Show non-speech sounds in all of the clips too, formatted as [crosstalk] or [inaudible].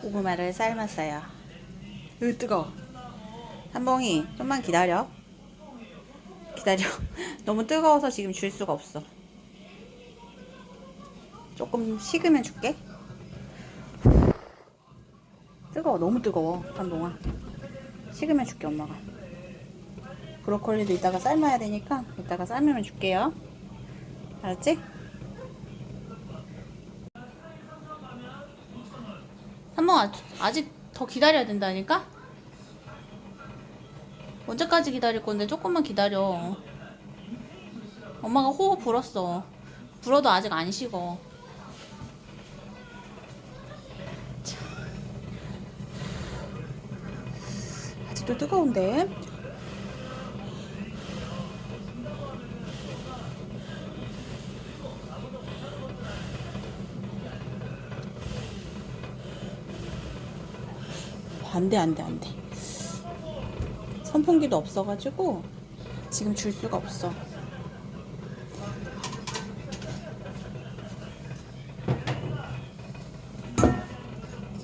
고구마를 삶았어요. 으 뜨거. 한봉이 좀만 기다려. 기다려. [laughs] 너무 뜨거워서 지금 줄 수가 없어. 조금 식으면 줄게. 뜨거워. 너무 뜨거워. 한봉아. 식으면 줄게 엄마가. 브로콜리도 이따가 삶아야 되니까 이따가 삶으면 줄게요. 알았지? 한번 아직 더 기다려야 된다니까? 언제까지 기다릴 건데 조금만 기다려. 엄마가 호흡 불었어. 불어도 아직 안 식어. 자. 아직도 뜨거운데? 안 돼 안 돼 안 돼. 선풍기도 없어가지고 지금 줄 수가 없어.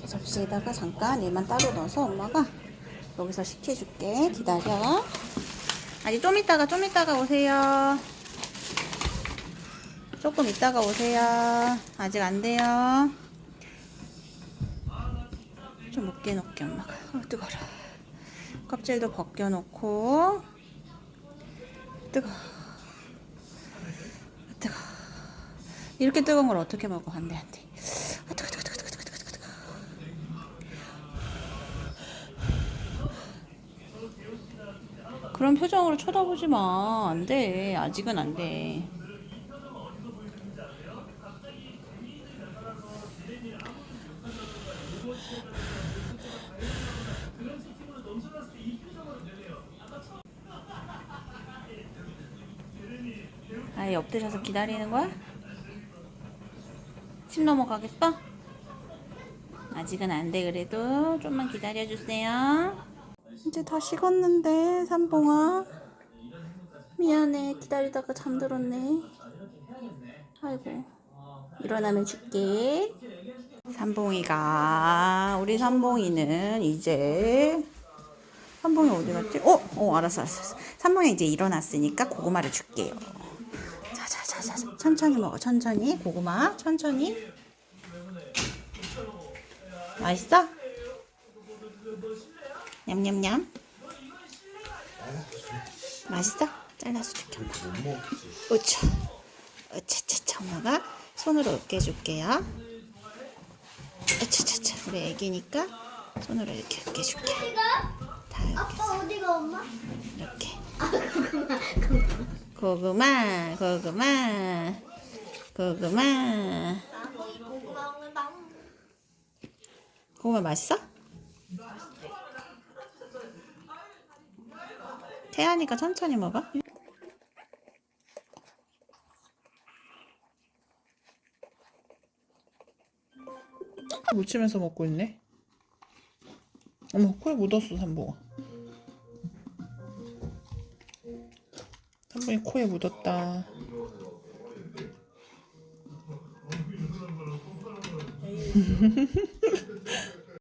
접시에다가 잠깐 얘만 따로 넣어서 엄마가 여기서 식혀줄게. 기다려. 아니 좀 이따가 좀 이따가 오세요. 조금 이따가 오세요. 아직 안 돼요. 좀 먹게 놓 게 엄마가 어, 뜨거라. 껍질도 벗겨놓고. 뜨거. 뜨거. 이렇게 뜨거운 걸 어떻게 먹어 안돼 안돼 아, 뜨거 뜨거 뜨거 뜨거 뜨거 뜨거. 그런 표정으로 쳐다보지 마. 안돼. 아직은 안돼 아예 엎드려서 기다리는 거야? 침 넘어가겠어? 아직은 안 돼 그래도. 좀만 기다려주세요. 이제 다 식었는데 삼봉아. 미안해. 기다리다가 잠들었네. 아이고. 일어나면 줄게. 삼봉이가 우리 삼봉이는 이제 삼봉이 어디 갔지? 어? 어 알았어 알았어. 삼봉이 이제 일어났으니까 고구마를 줄게요. 자 자 자자 천천히 먹어 천천히. 고구마 천천히. 맛있어? 냠냠냠. 맛있어? 잘라서 줄게. 엄마 우차 으차차차 엄마가 손으로 으깨줄게요. 으차차차 우리 애기니까 손으로 이렇게 으깨줄게 아빠 어디가 엄마? 이렇게 아 그구나 고구마 고구마 고구마. 고구마 맛있어? 태아니까 천천히 먹어. 묻히면서 먹고 있네. 어머 코에 묻었어 삼봉아 삼봉이 코에 묻었다 [laughs]